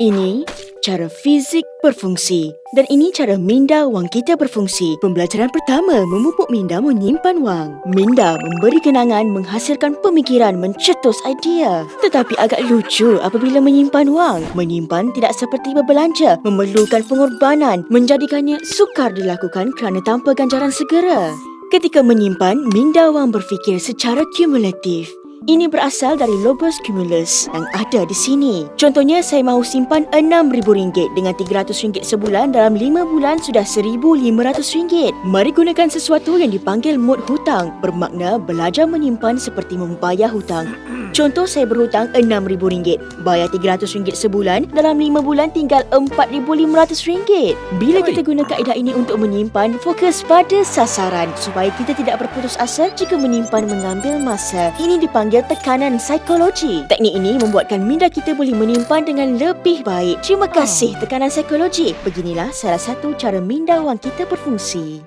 Ini cara fizik berfungsi dan ini cara minda wang kita berfungsi. Pembelajaran pertama memupuk minda menyimpan wang. Minda memberi kenangan menghasilkan pemikiran mencetus idea. Tetapi agak lucu apabila menyimpan wang. Menyimpan tidak seperti berbelanja, memerlukan pengorbanan, menjadikannya sukar dilakukan kerana tanpa ganjaran segera. Ketika menyimpan, minda wang berfikir secara kumulatif. Ini berasal dari lobus cumulus yang ada di sini. Contohnya, saya mahu simpan RM6,000 dengan RM300 sebulan dalam 5 bulan sudah RM1,500. Mari gunakan sesuatu yang dipanggil mod hutang bermakna belajar menyimpan seperti membayar hutang. Contoh saya berhutang RM6,000. Bayar RM300 sebulan, dalam 5 bulan tinggal RM4,500. Bila kita guna kaedah ini untuk menyimpan, fokus pada sasaran supaya kita tidak berputus asa jika menyimpan mengambil masa. Ini dipanggil tekanan psikologi. Teknik ini membuatkan minda kita boleh menyimpan dengan lebih baik. Terima kasih tekanan psikologi. Beginilah salah satu cara minda wang kita berfungsi.